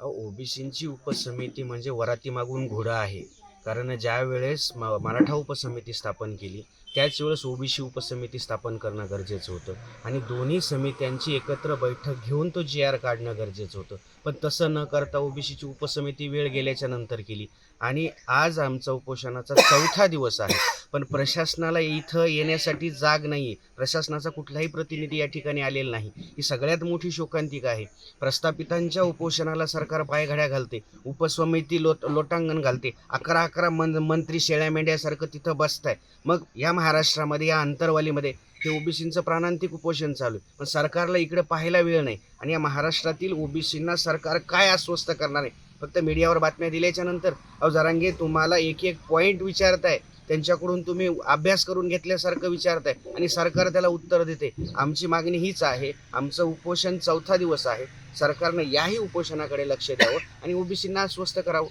ओबीसींची उपसमिती म्हणजे वराती मागून घोडा आहे. कारण ज्या वेळेस म मराठा उपसमिती स्थापन केली त्याच वेळेस ओबीसी उपसमिती स्थापन करणं गरजेचं होतं. आणि दोन्ही समित्यांची एकत्र बैठक घेऊन तो जी आर काढणं गरजेचं होतं. पण तसं न करता ओबीसीची उपसमिती वेळ गेल्याच्यानंतर केली. आणि आज आमचा उपोषणाचा चौथा दिवस आहे. पण प्रशासनाला इथं येण्यासाठी जाग नाही आहे प्रशासनाचा कुठलाही प्रतिनिधी या ठिकाणी आलेला नाही. ही सगळ्यात मोठी शोकांतिका आहे. प्रस्थापितांच्या उपोषणाला सरकार पायघड्या घालते. उपसमिती लोट लोटांगण घालते. अकरा अकरा मन मंत्री शेळ्या मेंढ्यासारखं तिथं आहे मग या महाराष्ट्रामध्ये या अंतरवालीमध्ये हे ओबीसींचं प्राणांतिक उपोषण चालू आहे. पण सरकारला इकडे पाहायला वेळ नाही. आणि या महाराष्ट्रातील ओबीसींना सरकार काय अस्वस्थ करणार आहे? फक्त मीडियावर बातम्या दिल्याच्या नंतर अहो जरांगे तुम्हाला एक एक पॉईंट विचारताय. त्यांच्याकडून तुम्ही अभ्यास करून घेतल्यासारखं विचारताय. आणि सरकार त्याला उत्तर देते. आमची मागणी हीच आहे. आमचं उपोषण चौथा दिवस आहे. सरकारनं याही उपोषणाकडे लक्ष द्यावं. आणि ओबीसींना अस्वस्थ करावं.